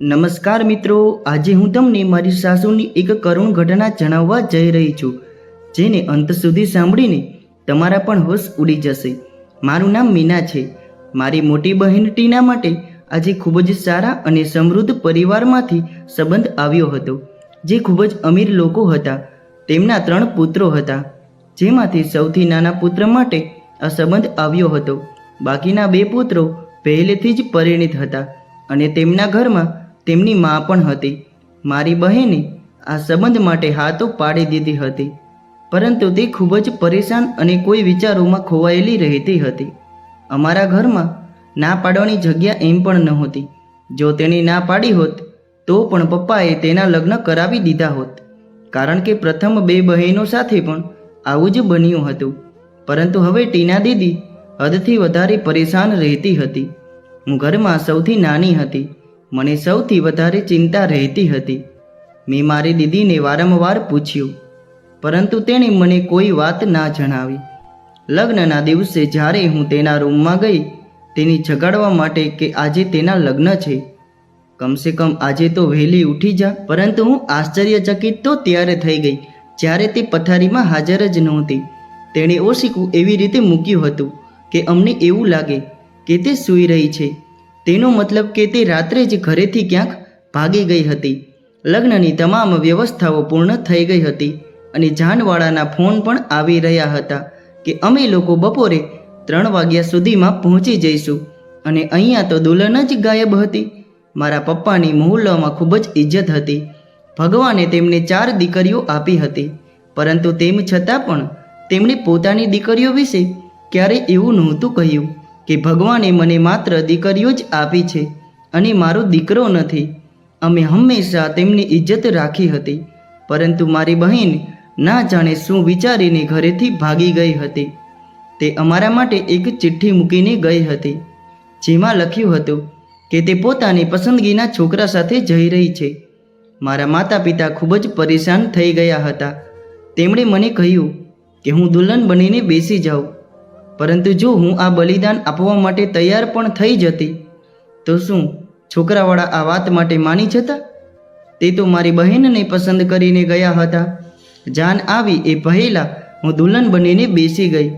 નમસ્કાર મિત્રો, આજે હું તમને મારી સાસુની એક કરુણ ઘટના જણાવવા જઈ રહી છું, જેને અંત સુધી સાંભળીને તમારા પણ હોશ ઉડી જશે. મારું નામ મીના છે. મારી મોટી બહેન ટીના માટે આજે ખૂબ જ સારા અને સમૃદ્ધ પરિવારમાંથી સંબંધ આવ્યો હતો, જે ખૂબ જ અમીર લોકો હતા. તેમના ત્રણ પુત્રો હતા, જેમાંથી સૌથી નાના પુત્ર માટે આ સંબંધ આવ્યો હતો. બાકીના બે પુત્રો પહેલેથી જ પરિણિત હતા અને તેમના ઘરમાં તેમની મા પણ હતી. મારી બહેને આ સંબંધ માટે હા તો પાડી દીધી હતી. પરંતુ તે ખૂબ જ પરેશાન અને કોઈ વિચારોમાં ખોવાયેલી રહેતી હતી. અમારા ઘરમાં ના પાડવાની જગ્યા એમ પણ નહોતી. જો તેણે ના પાડી હોત, તો પણ પપ્પાએ તેના લગ્ન કરાવી દીધા હોત. કારણ કે પ્રથમ બે બહેનો સાથે પણ આવું જ બન્યું હતું. પરંતુ હવે ટીના દીદી હદથી વધારે પરેશાન રહેતી હતી. હું ઘરમાં સૌથી નાની હતી. મને સૌથી વધારે ચિંતા રહેતી હતી. મેં મારી દીદીને વારંવાર પૂછ્યું, પરંતુ તેણે મને કોઈ વાત ના જણાવી. લગ્નના દિવસે જ્યારે હું તેના રૂમમાં ગઈ, તેને જગાડવા માટે કે આજે તેના લગ્ન છે. કમસે કમ આજે તો વહેલી ઉઠી જા, પરંતુ હું આશ્ચર્યચકિત તો ત્યારે થઈ ગઈ, જ્યારે તે પથારીમાં હાજર જ નહોતી. તેણે ઓશીકું એવી રીતે મૂક્યું હતું કે અમને એવું લાગે કે તે સૂઈ રહી છે. તેનો મતલબ કે તે રાત્રે જ ઘરેથી ક્યાંક ભાગી ગઈ હતી. લગ્નની તમામ વ્યવસ્થાઓ પૂર્ણ થઈ ગઈ હતી અને જાનવાળાના ફોન પણ આવી રહ્યા હતા કે અમે લોકો બપોરે ત્રણ વાગ્યા સુધીમાં પહોંચી જઈશું અને અહીંયા તો દુલ્હન જ ગાયબ હતી. મારા પપ્પાની મહોલ્લામાં ખૂબ જ ઇજ્જત હતી. ભગવાને તેમને ચાર દીકરીઓ આપી હતી, પરંતુ તેમ છતાં પણ તેમણે પોતાની દીકરીઓ વિશે ક્યારેય એવું નહોતું કહ્યું. કે ભગવાને મને માત્ર દીકરીઓ જ આપી છે અને મારો દીકરો નથી. અમે હંમેશા તેમની ઇજ્જત રાખી હતી, પરંતુ મારી બહેન ના જાણે શું વિચારીને ઘરેથી ભાગી ગઈ હતી. તે અમારા માટે એક ચિઠ્ઠી મૂકીને ગઈ હતી, જેમાં લખ્યું હતું કે તે પોતાની પસંદગીના છોકરા સાથે જઈ રહી છે. મારા માતા પિતા ખૂબ જ પરેશાન થઈ ગયા હતા. તેમણે મને કહ્યું કે હું દુલ્હન બનીને બેસી જાઉં. પરંતુ જો હું આ બલિદાન આપવા માટે તૈયાર પણ થઈ જતી, તો શું છોકરાવાળા આ વાત માટે માની જતા? તે તો મારી બહેનને પસંદ કરીને ગયા હતા. જાન આવી એ પહેલા હું દુલ્હન બનીને બેસી ગઈ.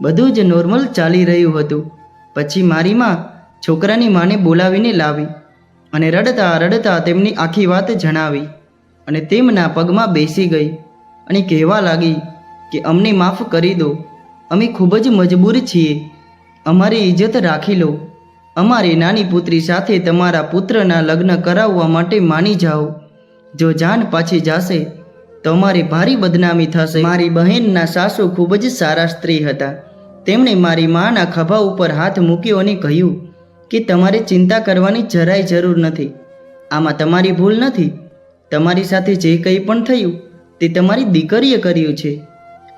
બધું જ નોર્મલ ચાલી રહ્યું હતું. પછી મારી માં છોકરાની માને બોલાવીને લાવી અને રડતા રડતા તેમની આખી વાત જણાવી અને તેમના પગમાં બેસી ગઈ અને કહેવા લાગી કે અમને માફ કરી દો. અમે ખૂબ જ મજબૂર છીએ. અમારી ઇજ્જત રાખી લો. અમારી નાની પુત્રી સાથે તમારા પુત્રના લગ્ન કરાવવા માટે માની જાઓ. જો જાન પાછી જાશે, તો અમારી ભારી બદનામી થશે. મારી બહેનના સાસુ ખૂબ જ સારા સ્ત્રી હતા. તેમણે મારી માના ખભા ઉપર હાથ મૂક્યો અને કહ્યું કે તમારે ચિંતા કરવાની જરાય જરૂર નથી. આમાં તમારી ભૂલ નથી. તમારી સાથે જે કંઈ પણ થયું, તે તમારી દીકરીએ કર્યું છે.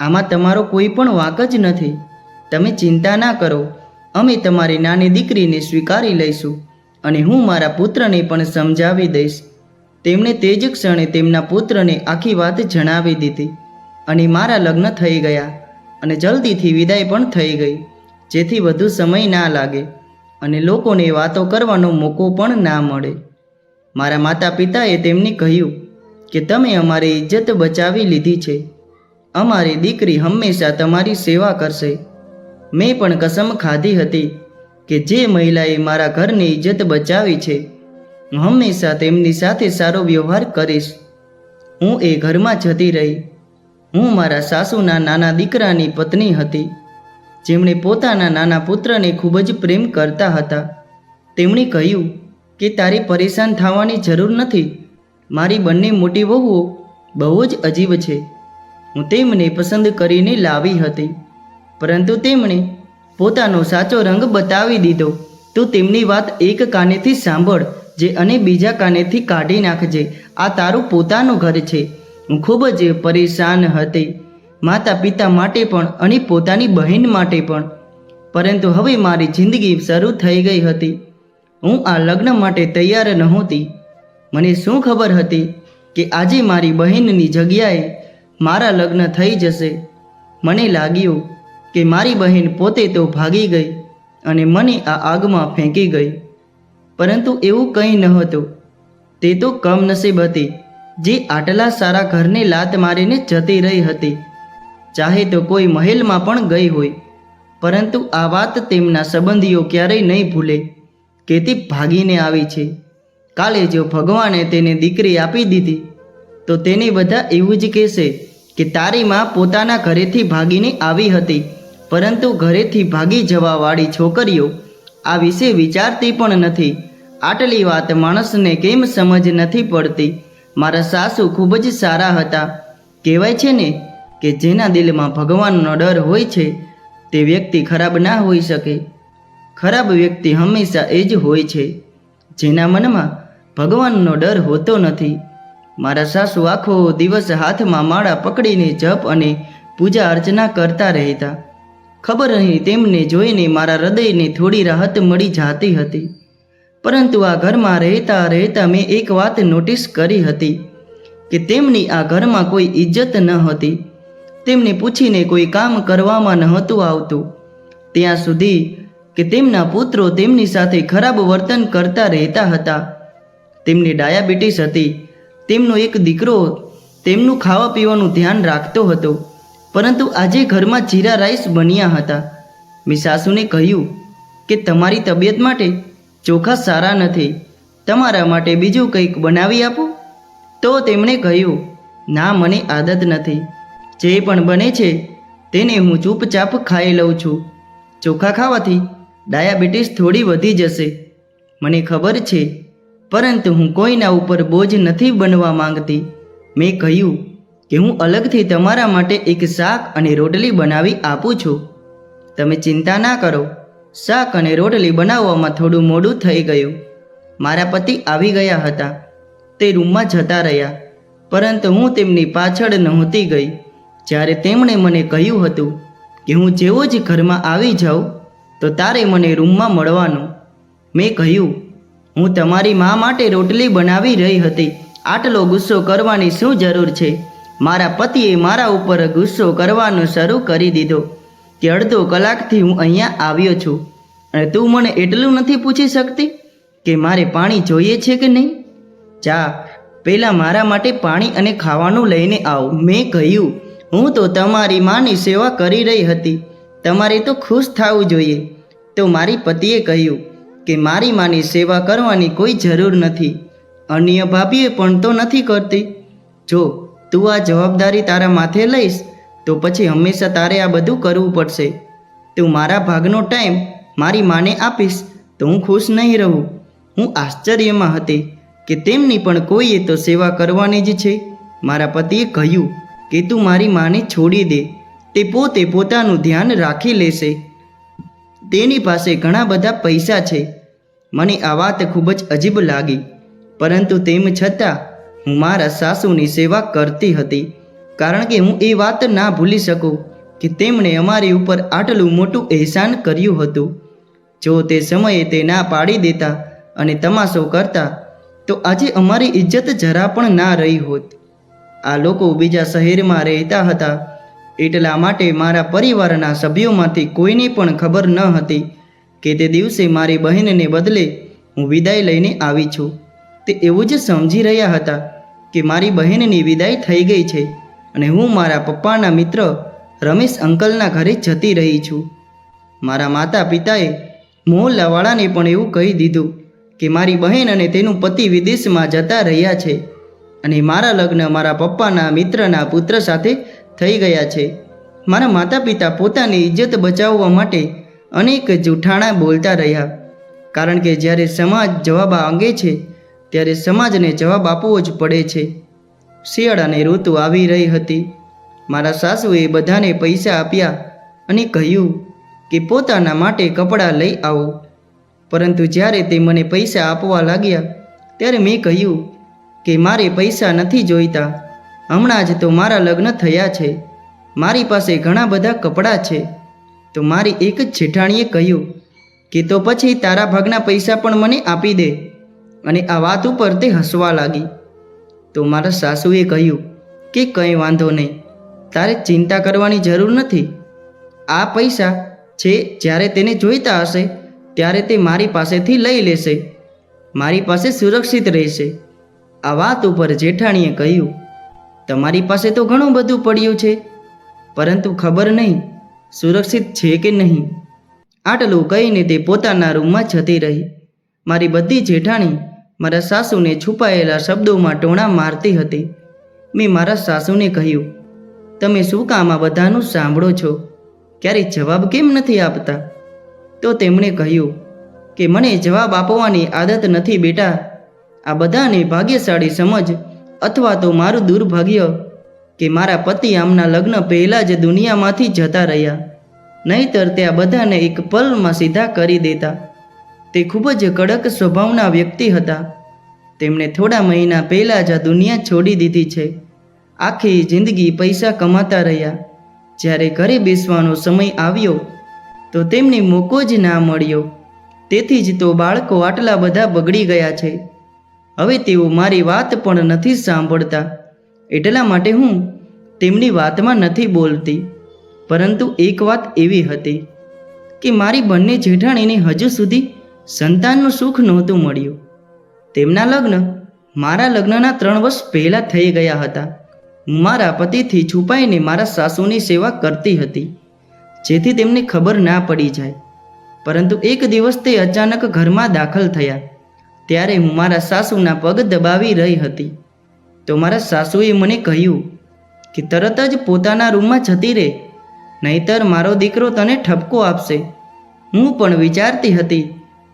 આમાં તમારો કોઈ પણ વાંક જ નથી. તમે ચિંતા ના કરો. અમે તમારી નાની દીકરીને સ્વીકારી લઈશું અને હું મારા પુત્રને પણ સમજાવી દઈશ. તેમણે તે જ ક્ષણે તેમના પુત્રને આખી વાત જણાવી દીધી અને મારા લગ્ન થઈ ગયા અને જલ્દીથી વિદાય પણ થઈ ગઈ, જેથી વધુ સમય ના લાગે અને લોકોને વાતો કરવાનો મોકો પણ ના મળે. મારા માતા પિતાએ તેમને કહ્યું કે તમે અમારી ઇજ્જત બચાવી લીધી છે. અમારી દીકરી હંમેશા તમારી સેવા કરશે. મેં પણ કસમ ખાધી હતી કે જે મહિલાએ મારા ઘરની ઇજ્જત બચાવી છે, હું હંમેશા તેમની સાથે સારો વ્યવહાર કરીશ. હું એ ઘરમાં જતી રહી. હું મારા સાસુના નાના દીકરાની પત્ની હતી. જેમણે પોતાના નાના પુત્રને ખૂબ જ પ્રેમ કરતા હતા. તેમણે કહ્યું કે તારે પરેશાન થવાની જરૂર નથી. મારી બંને મોટી વહુઓ બહુ જ અજીબ છે. હું તેમને પસંદ કરીને લાવી હતી. પરંતુ તેમણે પોતાનો સાચો રંગ બતાવી દીધો. તો તેમની વાત એક કાનેથી સાંભળ, જે અને બીજા કાનેથી કાઢી નાખજે. આ તારું પોતાનું ઘર છે. હું ખૂબ જ પરેશાન હતી. માતા પિતા માટે પણ અને પોતાની બહેન માટે પણ. પરંતુ હવે મારી જિંદગી શરૂ થઈ ગઈ હતી. હું આ લગ્ન માટે તૈયાર નહોતી. મને શું ખબર હતી કે આજે મારી બહેનની જગ્યાએ મારા લગ્ન થઈ જશે. મને લાગ્યું કે મારી બહેન પોતે તો ભાગી ગઈ અને મને આ આગમાં ફેંકી ગઈ. પરંતુ એવું કંઈ નહોતું તે તો કમનસીબ હતી જે આટલા સારા ઘરને લાત મારીને જતી રહી હતી. ચાહે તો કોઈ મહેલમાં પણ ગઈ હોય. પરંતુ આ વાત તેમના સંબંધીઓ ક્યારેય નહીં ભૂલે કે તે ભાગીને આવી છે. કાલે જો ભગવાને તેને દીકરી આપી દીધી, તો તેને બધા એવું જ કહેશે કે તારી માં પોતાના ઘરેથી ભાગીને આવી હતી, પરંતુ ઘરેથી ભાગી જવાવાળી છોકરીઓ આ વિશે વિચારતી પણ નથી. આટલી વાત માણસને કેમ સમજ નથી પડતી? મારા સાસુ ખૂબ જ સારા હતા. કહેવાય છે ને કે જેના દિલમાં ભગવાનનો ડર હોય છે, તે વ્યક્તિ ખરાબ ના હોઈ શકે. ખરાબ વ્યક્તિ હંમેશા એ જ હોય છે, જેના મનમાં ભગવાનનો ડર હોતો નથી. મારા સાસુ આખો દિવસ હાથમાં માળા પકડીને જપ અને પૂજા અર્ચના કરતા રહેતા. ખબર નહીં, તેમને જોઈને મારા હૃદયને થોડી રાહત મળી જાતી હતી. પરંતુ આ ઘરમાં રહેતા રહેતા મેં એક વાત નોટિસ કરી હતી કે તેમની આ ઘરમાં કોઈ ઇજ્જત ન હતી. તેમને પૂછીને કોઈ કામ કરવામાં નહોતું આવતું. ત્યાં સુધી કે તેમના પુત્રો તેમની સાથે ખરાબ વર્તન કરતા રહેતા હતા. તેમને ડાયાબિટીસ હતી તેમનો એક દીકરો તેમનું ખાવા પીવાનું ધ્યાન રાખતો હતો, પરંતુ આજે ઘરમાં જીરા રાઈસ બન્યા હતા. મેં સાસુને કહ્યું કે તમારી તબિયત માટે ચોખા સારા નથી, તમારા માટે બીજું કંઈક બનાવી આપો. તો તેમણે કહ્યું, ના, મને આદત નથી. જે પણ બને છે તેને હું ચૂપચાપ ખાઈ લઉં છું. ચોખા ખાવાથી ડાયાબિટીસ થોડી વધી જશે. મને ખબર છે પરંતુ હું કોઈના ઉપર બોજ નથી બનવા માંગતી. મેં કહ્યું કે હું અલગથી તમારા માટે એક શાક અને રોટલી બનાવી આપું છું. તમે ચિંતા ના કરો. શાક અને રોટલી બનાવવામાં થોડું મોડું થઈ ગયું. મારા પતિ આવી ગયા હતા. તે રૂમમાં જતા રહ્યા. પરંતુ હું તેમની પાછળ નહોતી ગઈ. જ્યારે તેમણે મને કહ્યું હતું કે હું જેવો જ ઘરમાં આવી જાઉં, તો તારે મને રૂમમાં મળવાનું. મેં કહ્યું હું તમારી મા માટે રોટલી બનાવી રહી હતી. આટલો ગુસ્સો કરવાની શું જરૂર છે? મારા પતિએ મારા ઉપર ગુસ્સો કરવાનો શરૂ કરી દીધો. કે અડધો કલાકથી હું અહીંયા આવ્યો છું. અને તું મને એટલું નથી પૂછી શકતી કે મારે પાણી જોઈએ છે કે નહીં? જા પહેલાં મારા માટે પાણી અને ખાવાનું લઈને આવ. મેં કહ્યું, હું તો તમારી માની સેવા કરી રહી હતી. તમારે તો ખુશ થવું જોઈએ. તો મારી પતિએ કહ્યું કે મારી માની સેવા કરવાની કોઈ જરૂર નથી. અન્ય ભાભીએ પણ તો નથી કરતી. જો તું આ જવાબદારી તારા માથે લઈશ, તો પછી હંમેશા તારે આ બધું કરવું પડશે. તું મારા ભાગનો ટાઈમ મારી માને આપીશ, તો હું ખુશ નહીં રહું. હું આશ્ચર્યમાં હતી કે તેમની પણ કોઈએ તો સેવા કરવાની જ છે. મારા પતિએ કહ્યું કે તું મારી માને છોડી દે. તે પોતે પોતાનું ધ્યાન રાખી લેશે. તેની પાસે ઘણા બધા પૈસા છે. મને આ વાત ખૂબ જ અજીબ લાગી, પરંતુ તેમ છતાં હું મારા સાસુની સેવા કરતી હતી. કારણ કે હું એ વાત ના ભૂલી શકું કે તેમણે અમારી ઉપર આટલું મોટું એહસાન કર્યું હતું. જો તે સમયે તે ના પાડી દેતા અને તમાશો કરતા, તો આજે અમારી ઇજ્જત જરા પણ ના રહી હોત. આ લોકો બીજા શહેરમાં રહેતા હતા એટલા માટે મારા પરિવારના સભ્યોમાંથી કોઈની પણ ખબર ન હતી કે તે દિવસે મારી બહેનને બદલે હું વિદાય લઈને આવી છું. તે એવું જ સમજી રહ્યા હતા કે મારી બહેનની વિદાય થઈ ગઈ છે અને હું મારા પપ્પાના મિત્ર રમેશ અંકલના ઘરે જતી રહી છું. મારા માતા પિતાએ મોહલ્લાવાળાને પણ એવું કહી દીધું કે મારી બહેન અને તેનું પતિ વિદેશમાં જતા રહ્યા છે અને મારા લગ્ન મારા પપ્પાના મિત્રના પુત્ર સાથે થઈ ગયા છે. મારા માતા પિતા પોતાની ઇજ્જત બચાવવા માટે અનેક જૂઠાણા બોલતા રહ્યા. કારણ કે જ્યારે સમાજ જવાબ માંગે છે, ત્યારે સમાજને જવાબ આપવો જ પડે છે. શિયાળાની ઋતુ આવી રહી હતી. મારા સાસુએ બધાને પૈસા આપ્યા અને કહ્યું કે પોતાના માટે કપડાં લઈ આવો. પરંતુ જ્યારે તે મને પૈસા આપવા લાગ્યા, ત્યારે મેં કહ્યું કે મારે પૈસા નથી જોઈતા. હમણાં જ તો મારા લગ્ન થયા છે. મારી પાસે ઘણા બધા કપડાં છે. તો મારી એક જ જેઠાણીએ કહ્યું કે તો પછી તારા ભાગના પૈસા પણ મને આપી દે. અને આ વાત ઉપર તે હસવા લાગી. તો મારા સાસુએ કહ્યું કે કંઈ વાંધો નહીં, તારે ચિંતા કરવાની જરૂર નથી. આ પૈસા છે, જ્યારે તેને જોઈતા હશે, ત્યારે તે મારી પાસેથી લઈ લેશે. મારી પાસે સુરક્ષિત રહેશે. આ વાત ઉપર જેઠાણીએ કહ્યું તમારી પાસે તો ઘણું બધું પડ્યું છે. પરંતુ ખબર નહીં, સુરક્ષિત છે કે નહીં? આટલું કહીને તે પોતાના રૂમમાં જતી રહી. મારી બધી જેઠાણી મારા સાસુને છુપાયેલા શબ્દોમાં ટોણા મારતી હતી. મેં મારા સાસુને કહ્યું, તમે શું કામ આ બધાનું સાંભળો છો? ક્યારેય જવાબ કેમ નથી આપતા? તો તેમણે કહ્યું, કે મને જવાબ આપવાની આદત નથી બેટા. આ બધાને ભાગ્યશાળી સમજ અથવા તો મારું દુર્ભાગ્ય કે મારા પતિ આમના લગ્ન પહેલાં જ દુનિયામાંથી જતા રહ્યા. નહીંતર તે આ બધાને એક પલમાં સીધા કરી દેતા. તે ખૂબ જ કડક સ્વભાવના વ્યક્તિ હતા. તેમણે થોડા મહિના પહેલાં જ આ દુનિયા છોડી દીધી છે. આખી જિંદગી પૈસા કમાતા રહ્યા. જ્યારે ઘરે બેસવાનો સમય આવ્યો, તો તેમને મોકો જ ના મળ્યો. તેથી જ તો બાળકો આટલા બધા બગડી ગયા છે. હવે તેઓ મારી વાત પણ નથી સાંભળતા. એટલા માટે હું તેમની વાતમાં નથી બોલતી. પરંતુ એક વાત એવી હતી કે મારી બંને જેઠાણીને હજુ સુધી સંતાનનું સુખ નહોતું મળ્યું. તેમના લગ્ન મારા લગ્નના ત્રણ વર્ષ પહેલાં થઈ ગયા હતા. હું મારા પતિથી છુપાઈને મારા સાસુની સેવા કરતી હતી, જેથી તેમને ખબર ના પડી જાય. પરંતુ એક દિવસ તે અચાનક ઘરમાં દાખલ થયા. ત્યારે હું મારા સાસુના પગ દબાવી રહી હતી. તો મારા સાસુએ મને કહ્યું કે તરત જ પોતાના રૂમમાં જતી રહે, નહીતર મારો દીકરો તને ઠપકો આપશે. હું પણ વિચારતી હતી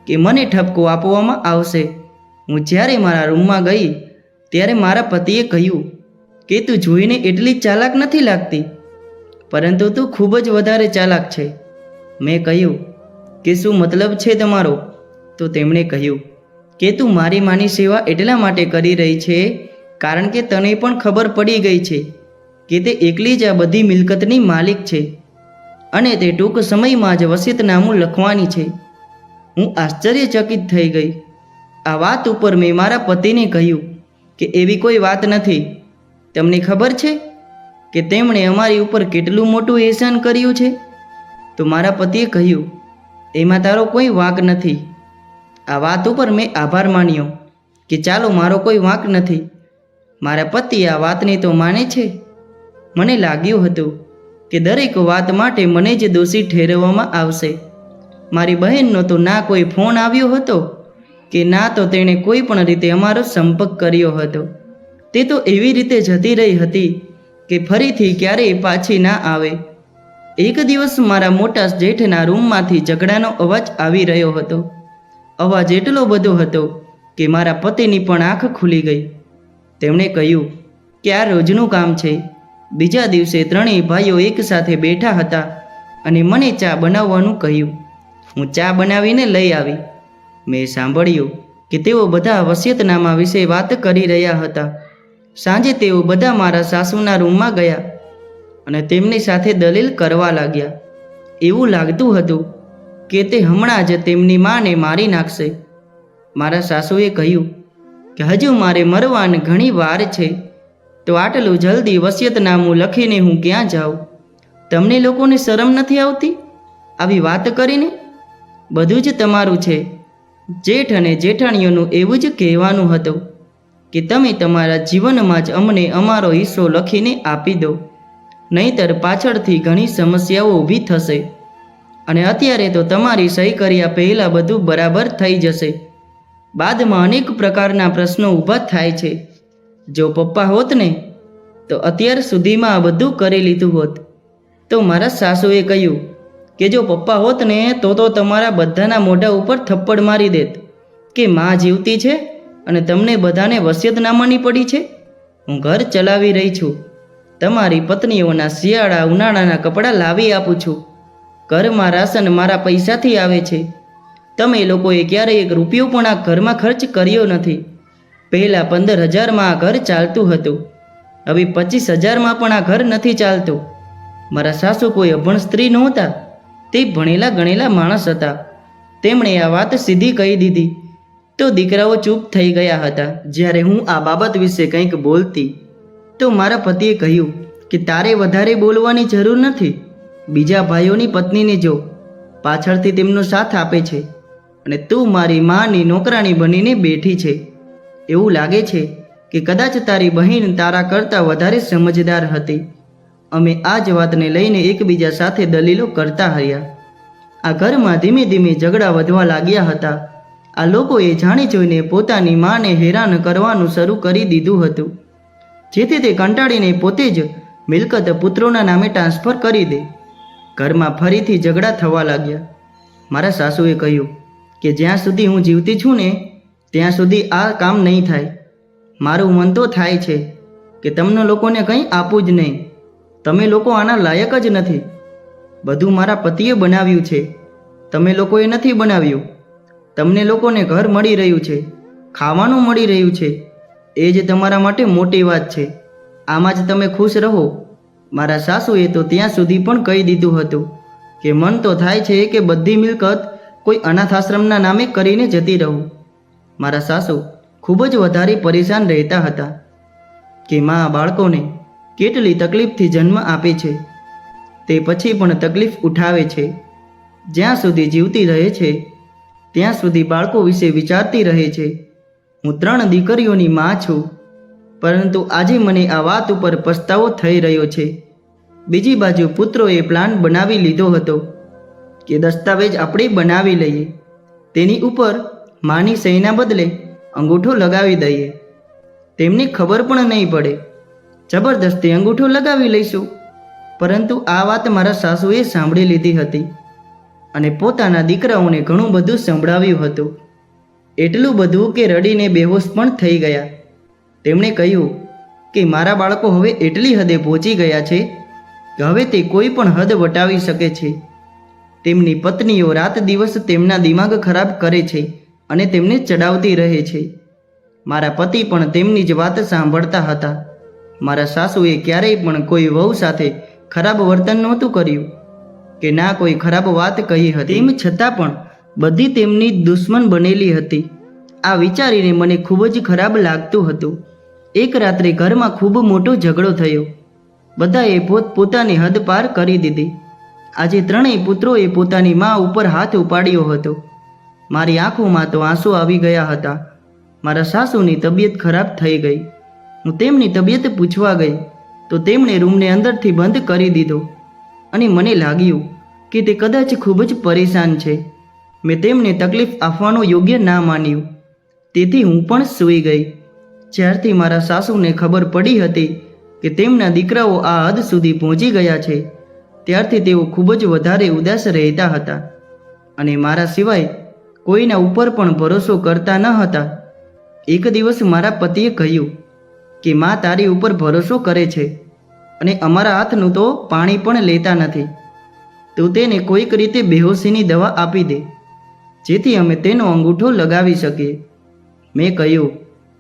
કે મને ઠપકો આપવામાં આવશે. હું જ્યારે મારા રૂમમાં ગઈ, ત્યારે મારા પતિએ કહ્યું કે તું જોઈને એટલી ચાલાક નથી લાગતી, પરંતુ તું ખૂબ જ વધારે ચાલાક છે. મેં કહ્યું, કે શું મતલબ છે તમારો? તો તેમણે કહ્યું કે તું મારી માની સેવા એટલા માટે કરી રહી છે? કારણ કે તને પણ ખબર પડી ગઈ છે કે તે એકલી જ આ બધી મિલકતની માલિક છે અને તે ટૂંક સમયમાં જ વસિતનામું લખવાની છે. હું આશ્ચર્યચકિત થઈ ગઈ. આ વાત ઉપર મેં મારા પતિને કહ્યું કે એવી કોઈ વાત નથી. તમને ખબર છે કે તેમણે અમારી ઉપર કેટલું મોટું એહસાન કર્યું છે? તો મારા પતિએ કહ્યું, એમાં તારો કોઈ વાંક નથી. આ વાત ઉપર મેં આભાર માન્યો કે ચાલો મારો કોઈ વાંક નથી. મારા પતિ આ વાતની તો માને છે. મને લાગ્યું હતું કે દરેક વાત માટે મને જ દોષી ઠેરવવામાં આવશે. મારી બહેનનો તો ના કોઈ ફોન આવ્યો હતો કે ના તો તેણે કોઈ પણ રીતે અમારો સંપર્ક કર્યો હતો. તે તો એવી રીતે જતી રહી હતી કે ફરીથી ક્યારેય પાછી ના આવે. એક દિવસ મારા મોટા જેઠના રૂમમાંથી ઝઘડાનો અવાજ આવી રહ્યો હતો. અવાજ એટલો બધો હતો કે મારા પતિની પણ આંખ ખુલી ગઈ. તેમણે કહ્યું કે આ રોજનું કામ છે? બીજા દિવસે ત્રણેય ભાઈઓ એકસાથે બેઠા હતા અને મને ચા બનાવવાનું કહ્યું. હું ચા બનાવીને લઈ આવી. મેં સાંભળ્યું કે તેઓ બધા વસિયતનામા વિશે વાત કરી રહ્યા હતા. સાંજે તેઓ બધા મારા સાસુના રૂમમાં ગયા અને તેમની સાથે દલીલ કરવા લાગ્યા. એવું લાગતું હતું કે તે હમણાં જ તેમની માને મારી નાખશે. મારા સાસુએ કહ્યું કે હજુ મારે મરવાને ઘણી વાર છે, તો આટલું જલ્દી વસિયતનામું લખીને હું ક્યાં જાઉં? તમને લોકોને શરમ નથી આવતી? આવી વાત કરીને? બધું જ તમારું છે. જેઠ અને જેઠાણીઓનું એવું જ કહેવાનું હતું કે તમે તમારા જીવનમાં જ અમને અમારો હિસ્સો લખીને આપી દો, નહીંતર પાછળથી ઘણી સમસ્યાઓ ઊભી થશે. અને અત્યારે તો તમારી સહી કર્યા પહેલાં બધું બરાબર થઈ જશે. બાદમાં અનેક પ્રકારના પ્રશ્નો ઊભા થાય છે. જો પપ્પા હોત ને, તો અત્યાર સુધીમાં આ બધું કરી લીધું હોત. તો મારા સાસુએ કહ્યું કે જો પપ્પા હોત ને, તો તો તમારા બધાના મોઢા ઉપર થપ્પડ મારી દેત. કે માં જીવતી છે અને તમને બધાને વસિયતનામાની પડી છે? હું ઘર ચલાવી રહી છું. તમારી પત્નીઓના શિયાળા ઉનાળાના કપડાં લાવી આપું છું. ઘરમાં રાશન મારા પૈસાથી આવે છે. તમે લોકોએ ક્યારેય એક રૂપિયો પણ આ ઘરમાં ખર્ચ કર્યો નથી. પહેલાં પંદર હજારમાં આ ઘર ચાલતું હતું. હવે પચીસ હજારમાં પણ આ ઘર નથી ચાલતું. મારા સાસુ કોઈ અભણ સ્ત્રી નહોતા. તે ભણેલા ગણેલા માણસ હતા. તેમણે આ વાત સીધી કહી દીધી. તો દીકરાઓ ચૂપ થઈ ગયા હતા. જ્યારે હું આ બાબત વિશે કંઈક બોલતી, તો મારા પતિએ કહ્યું કે તારે વધારે બોલવાની જરૂર નથી. બીજા ભાઈઓની પત્નીને જો પાછળથી તેમનો સાથ આપે છે અને તું મારી માની નોકરાણી બનીને બેઠી છે, એવું લાગે છે કે કદાચ તારી બહેન તારા કરતાં વધારે સમજદાર હતી. અમે આ જ વાતને લઈને એકબીજા સાથે દલીલો કરતા રહ્યા. આ ઘરમાં ધીમે ધીમે ઝઘડા વધવા લાગ્યા હતા. આ લોકોએ જાણી જોઈને પોતાની માને હેરાન કરવાનું શરૂ કરી દીધું હતું. જેથી તે કંટાળીને પોતે જ મિલકત પુત્રોના નામે ટ્રાન્સફર કરી દે. ઘરમાં ફરીથી ઝઘડા થવા લાગ્યા. મારા સાસુએ કહ્યું કે જ્યાં સુધી હું જીવતી છું ને, ત્યાં સુધી આ કામ નહીં થાય. મારું મન તો થાય છે કે તમને લોકોને કંઈ આપવું જ નહીં. તમે લોકો આના લાયક જ નથી. બધું મારા પતિએ બનાવ્યું છે. તમે લોકોએ નથી બનાવ્યું. તમને લોકોને ઘર મળી રહ્યું છે. ખાવાનું મળી રહ્યું છે. એ જ તમારા માટે મોટી વાત છે. આમાં જ તમે ખુશ રહો. મારા સાસુએ તો ત્યાં સુધી પણ કહી દીધું હતું કે મન તો થાય છે કે બધી મિલકત કોઈ અનાથ આશ્રમના નામે કરીને જતી રહું. મારા સાસુ ખૂબ જ વધારે પરેશાન રહેતા હતા કે મા બાળકોને કેટલી તકલીફથી જન્મ આપે છે, તે પછી પણ તકલીફ ઉઠાવે છે. જ્યાં સુધી જીવતી રહે છે, ત્યાં સુધી બાળકો વિશે વિચારતી રહે છે. હું ત્રણ દીકરીઓની મા છું. પરંતુ આજે મને આ વાત ઉપર પસ્તાવો થઈ રહ્યો છે. બીજી બાજુ પુત્રોએ પ્લાન બનાવી લીધો હતો કે દસ્તાવેજ આપણે બનાવી લઈએ. તેની ઉપર માની સહીના બદલે અંગૂઠો લગાવી દઈએ. તેમને ખબર પણ નહીં પડે. જબરદસ્તી અંગૂઠો લગાવી લઈશું. પરંતુ આ વાત મારા સાસુએ સાંભળી લીધી હતી અને પોતાના દીકરાઓને ઘણું બધું સંભળાવ્યું હતું. એટલું બધું કે રડીને બેહોશ પણ થઈ ગયા. તેમણે કહ્યું કે મારા બાળકો હવે એટલી હદે પહોંચી ગયા છે કે હવે તે કોઈ પણ હદ વટાવી શકે છે. તેમની પત્નીઓ રાત દિવસ તેમના દિમાગ ખરાબ કરે છે અને તેમને ચડાવતી રહે છે. મારા પતિ પણ તેમની જ વાત સાંભળતા હતા. મારા સાસુએ ક્યારેય પણ કોઈ વહુ સાથે ખરાબ વર્તન નહોતું કર્યું કે ના કોઈ ખરાબ વાત કહી હતી. તેમ છતાં પણ બધી તેમની દુશ્મન બનેલી હતી. આ વિચારીને મને ખૂબ જ ખરાબ લાગતું હતું. એક રાત્રે ઘરમાં ખૂબ મોટો ઝઘડો થયો. બધાએ પોત પોતાની હદ પાર કરી દીધી. આજે ત્રણેય પુત્રોએ પોતાની મા ઉપર હાથ ઉપાડ્યો હતો. મારી આંખોમાં તો આંસુ આવી ગયા હતા. મારા સાસુની તબિયત ખરાબ થઈ ગઈ. હું તેમની તબિયત પૂછવા ગઈ, તો તેમણે રૂમને અંદરથી બંધ કરી દીધો. અને મને લાગ્યું કે તે કદાચ ખૂબ જ પરેશાન છે. મેં તેમને તકલીફ આપવાનું યોગ્ય ના માન્યું. તેથી હું પણ સૂઈ ગઈ. જ્યારથી મારા સાસુને ખબર પડી હતી કે તેમના દીકરાઓ આ હદ સુધી પહોંચી ગયા છે, ત્યારથી તેઓ ખૂબ જ વધારે ઉદાસ રહેતા હતા અને મારા સિવાય કોઈના ઉપર પણ ભરોસો કરતા ન હતા. એક દિવસ મારા પતિએ કહ્યું કે, માં તારી ઉપર ભરોસો કરે છે અને અમારા હાથનું તો પાણી પણ લેતા નથી. તું તેને કોઈક રીતે બેહોશીની દવા આપી દે, જેથી અમે તેનો અંગૂઠો લગાવી શકીએ. મેં કહ્યું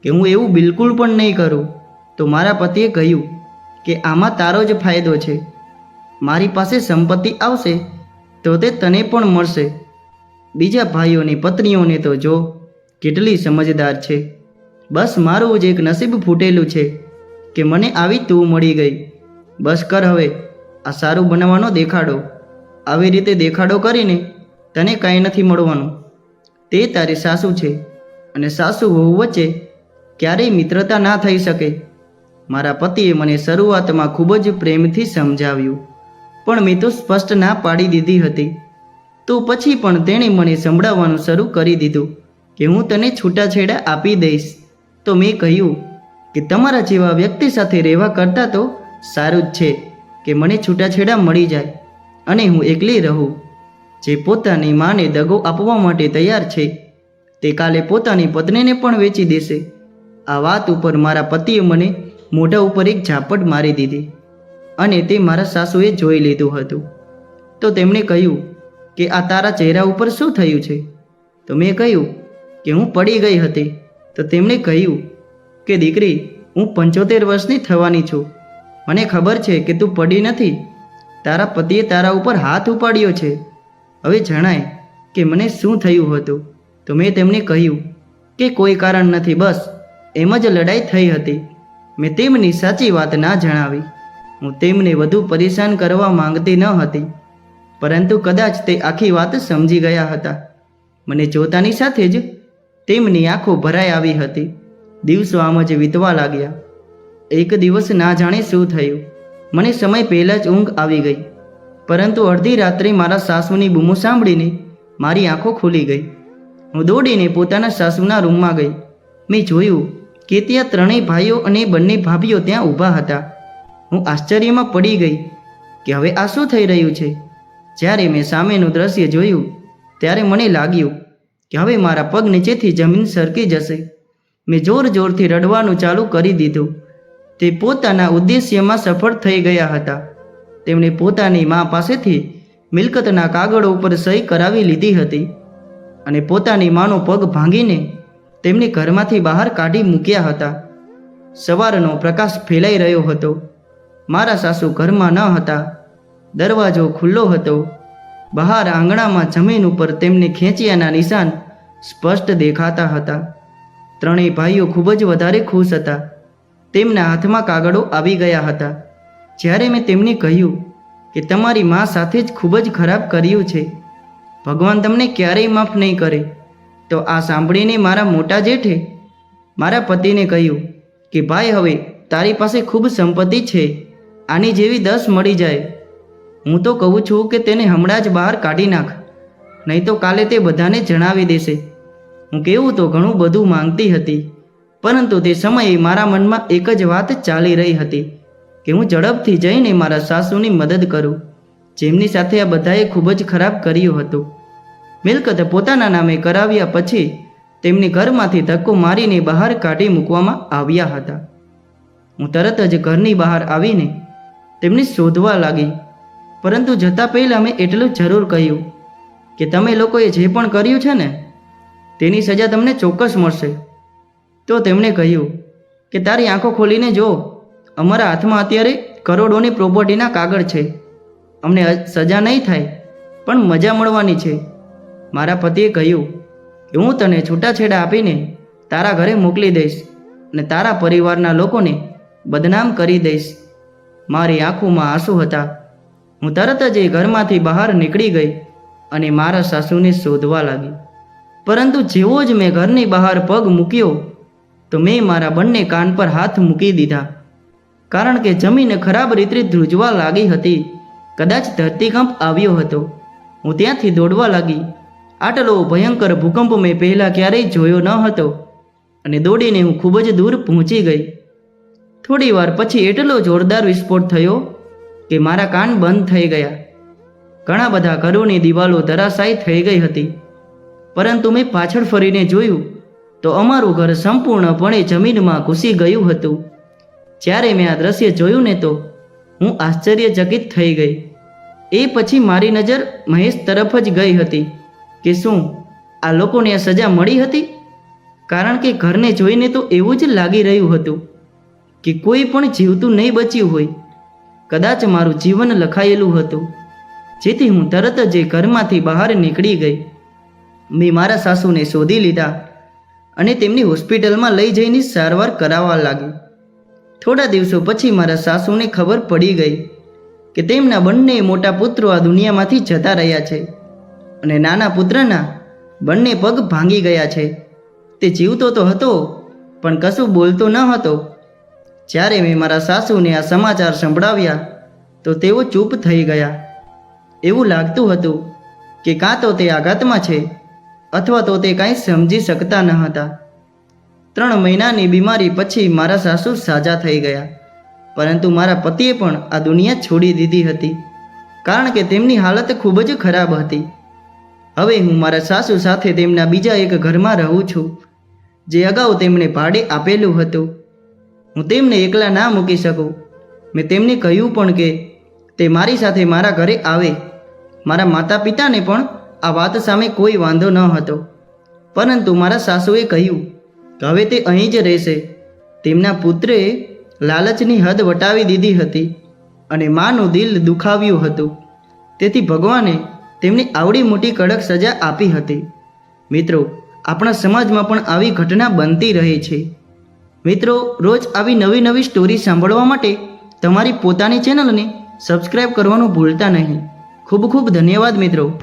કે હું એવું બિલકુલ પણ નહીં કરું, તો મારા પતિએ કહ્યું કે આમાં તારો જ ફાયદો છે. મારી પાસે સંપત્તિ આવશે, તો તે તને પણ મળશે. બીજા ભાઈઓની પત્નીઓને તો જો કેટલી સમજદાર છે. બસ મારું જ એક નસીબ ફૂટેલું છે કે મને આવી તું મળી ગઈ. બસ કર હવે, આ સારું બનાવવાનો દેખાડો. આવી રીતે દેખાડો કરીને તને કાંઈ નથી મળવાનું. તે તારી સાસુ છે અને સાસુ વહુ વચ્ચે ક્યારેય મિત્રતા ના થઈ શકે. મારા પતિએ મને શરૂઆતમાં ખૂબ જ પ્રેમથી સમજાવ્યું, પણ મેં તો સ્પષ્ટ ના પાડી દીધી હતી. તો પછી પણ તેણે મને સંભળાવવાનું શરૂ કરી દીધું કે હું તને છૂટાછેડા આપી દઈશ. તો મેં કહ્યું કે તમારા જેવા વ્યક્તિ સાથે રહેવા કરતાં તો સારું જ છે કે મને છૂટાછેડા મળી જાય અને હું એકલી રહું. જે પોતાની માને દગો આપવા માટે તૈયાર છે, તે કાલે પોતાની પત્નીને પણ વેચી દેશે. આ વાત ઉપર મારા પતિએ મને મોઢા ઉપર એક ઝાપટ મારી દીધી અને તે મારા સાસુએ જોઈ લીધું હતું. તો તેમણે કહ્યું કે આ તારા ચહેરા ઉપર શું થયું છે? તો મેં કહ્યું કે હું પડી ગઈ હતી. તો તેમણે કહ્યું કે દીકરી, હું પંચોતેર વર્ષની થવાની છું. મને ખબર છે કે તું પડી નથી. તારા પતિએ તારા ઉપર હાથ ઉપાડ્યો છે. હવે જણાય કે મને શું થયું હતું? તો મેં તેમને કહ્યું કે કોઈ કારણ નથી, બસ એમ જ લડાઈ થઈ હતી. મેં તેમની સાચી વાત ના જણાવી. હું તેમને વધુ પરેશાન કરવા માંગતી ન હતી. પરંતુ કદાચ તે આખી વાત સમજી ગયા હતા. મને જોતાની સાથે જ તેમની આંખો ભરાઈ આવી હતી. દિવસો આમ જ વીતવા લાગ્યા. એક દિવસ ના જાણે શું થયું. મને સમય પહેલાં જ ઊંઘ આવી ગઈ. પરંતુ અડધી રાત્રે મારા સાસુની બૂમો સાંભળીને મારી આંખો ખુલી ગઈ. હું દોડીને પોતાના સાસુના રૂમમાં ગઈ. મેં જોયું કે ત્યાં ત્રણેય ભાઈઓ અને બંને ભાભીઓ ત્યાં ઊભા હતા. હું આશ્ચર્યમાં પડી ગઈ કે હવે આ શું થઈ રહ્યું છે? જ્યારે મેં સામેનું દ્રશ્ય જોયું, ત્યારે મને લાગ્યું કે હવે મારા પગ નીચેથી જમીન સરકી જશે. મેં જોર જોરથી રડવાનું ચાલુ કરી દીધું. તે પોતાના ઉદ્દેશ્યમાં સફળ થઈ ગયા હતા. તેમણે પોતાની મા પાસેથી મિલકતના કાગળો ઉપર સહી કરાવી લીધી હતી અને પોતાની માનો પગ ભાંગીને તેમને ઘરમાંથી બહાર કાઢી મૂક્યા હતા. સવારનો પ્રકાશ ફેલાઈ રહ્યો હતો. મારા સાસુ ઘરમાં ન હતા. દરવાજો ખુલ્લો હતો. બહાર આંગણામાં જમીન ઉપર તેમને ખેંચ્યાના નિશાન સ્પષ્ટ દેખાતા હતા. ત્રણેય ભાઈઓ ખૂબ જ વધારે ખુશ હતા. તેમના હાથમાં કાગળો આવી ગયા હતા. જ્યારે મેં તેમને કહ્યું કે તમારી મા સાથે જ ખૂબ જ ખરાબ કર્યું છે. ભગવાન તમને ક્યારેય માફ નહીં કરે. તો આ સાંભળીને મારા મોટા જેઠે મારા પતિને કહ્યું કે, ભાઈ, હવે તારી પાસે ખૂબ સંપત્તિ છે. આની જેવી દસ મળી જાય. હું તો કહું છું કે તેને હમણાં જ બહાર કાઢી નાખ. નહીં તો કાલે તે બધાને જણાવી દેશે. હું કેવું તો ઘણું બધું માંગતી હતી, પરંતુ તે સમયે મારા મનમાં એક જ વાત ચાલી રહી હતી કે હું ઝડપથી જઈને મારા સાસુની મદદ કરું, જેમની સાથે આ બધાએ ખૂબ જ ખરાબ કર્યું હતું. મિલકત પોતાના નામે કરાવ્યા પછી તેમને ઘરમાંથી ધક્કો મારીને બહાર કાઢી મૂકવામાં આવ્યા હતા. હું તરત જ ઘરની બહાર આવીને તેમને શોધવા લાગી. પરંતુ જતાં પહેલાં મેં એટલું જરૂર કહ્યું કે તમે લોકોએ જે પણ કર્યું છે ને, તેની સજા તમને ચોક્કસ મળશે. તો તેમણે કહ્યું કે તારી આંખો ખોલીને જો અમારા હાથમાં અત્યારે કરોડોની પ્રોપર્ટીના કાગળ છે. અમને સજા નહીં થાય, પણ મજા મળવાની છે. મારા પતિએ કહ્યું, કે હું તને છૂટાછેડા આપીને તારા ઘરે મોકલી દઈશ અને તારા પરિવારના લોકોને બદનામ કરી દઈશ. મારી આંખોમાં આંસુ હતા. હું તરત જ એ ઘરમાંથી બહાર નીકળી ગઈ અને મારા સાસુને શોધવા લાગી. પરંતુ જેવો જ મેં ઘરની બહાર પગ મૂક્યો, તો મેં મારા બંને કાન પર હાથ મૂકી દીધા. કારણ કે જમીન ખરાબ રીતે ધ્રુજવા લાગી હતી. કદાચ ધરતીકંપ આવ્યો હતો. હું ત્યાંથી દોડવા લાગી. આટલો ભયંકર ભૂકંપ મેં પહેલાં ક્યારેય જોયો ન હતો અને દોડીને હું ખૂબ જ દૂર પહોંચી ગઈ. થોડી વાર પછી એટલો જોરદાર વિસ્ફોટ થયો કે મારા કાન બંધ થઈ ગયા. ઘણા બધા ઘરોની દિવાલો ધરાશાયી થઈ ગઈ હતી. પરંતુ મેં પાછળ ફરીને જોયું તો અમારું ઘર સંપૂર્ણપણે જમીનમાં ઘૂસી ગયું હતું. જ્યારે મેં આ દ્રશ્ય જોયું ને તો હું આશ્ચર્યચકિત થઈ ગઈ. એ પછી મારી નજર મહેશ તરફ જ ગઈ હતી. કે શું આ લોકોને આ સજા મળી હતી? કારણ કે ઘરને જોઈને તો એવું જ લાગી રહ્યું હતું કે કોઈ પણ જીવતું નહીં બચ્યું હોય. કદાચ મારું જીવન લખાયેલું હતું. જેથી હું તરત જ એ ઘરમાંથી બહાર નીકળી ગઈ. મેં મારા સાસુને શોધી લીધા અને તેમની હોસ્પિટલમાં લઈ જઈને સારવાર કરાવવા લાગી થોડા દિવસો પછી મારા સાસુને ખબર પડી ગઈ કે તેમના બંને મોટા પુત્રો આ દુનિયામાંથી જતા રહ્યા છે. અને નાના પુત્રના બંને પગ ભાંગી ગયા છે. તે જીવતો તો હતો, પણ કશું બોલતો ન હતો. જ્યારે મેં મારા સાસુને આ સમાચાર સંભળાવ્યા, તો તેઓ ચૂપ થઈ ગયા. એવું લાગતું હતું કે કાં તો તે આઘાતમાં છે, અથવા તો તે કાંઈ સમજી શકતા ન હતા. ત્રણ મહિનાની બીમારી પછી મારા સાસુ સાજા થઈ ગયા, પરંતુ મારા પતિએ પણ આ દુનિયા છોડી દીધી હતી, કારણ કે તેમની હાલત ખૂબ જ ખરાબ હતી. હવે હું મારા સાસુ સાથે તેમના બીજા એક ઘરમાં રહું છું, જે અગાઉ તેમણે ભાડે આપેલું હતું. હું તેમને એકલા ના મૂકી શકું. મેં તેમને કહ્યું પણ કે તે મારી સાથે મારા ઘરે આવે. મારા માતા પિતાને પણ આ વાત સામે કોઈ વાંધો ન હતો. પરંતુ મારા સાસુએ કહ્યું કે હવે તે અહીં જ રહેશે. તેમના પુત્રે લાલચની હદ વટાવી દીધી હતી અને માનું દિલ દુખાવ્યું હતું. તેથી ભગવાને તેમને આવડી મોટી કડક સજા આપી હતી. મિત્રો, આપણા સમાજમાં પણ આવી ઘટના બનતી રહે છે. મિત્રો, રોજ આવી નવી નવી સ્ટોરી સાંભળવા માટે તમારી પોતાની ચેનલને સબસ્ક્રાઈબ કરવાનું ભૂલતા નહીં. ખૂબ ખૂબ ધન્યવાદ મિત્રો.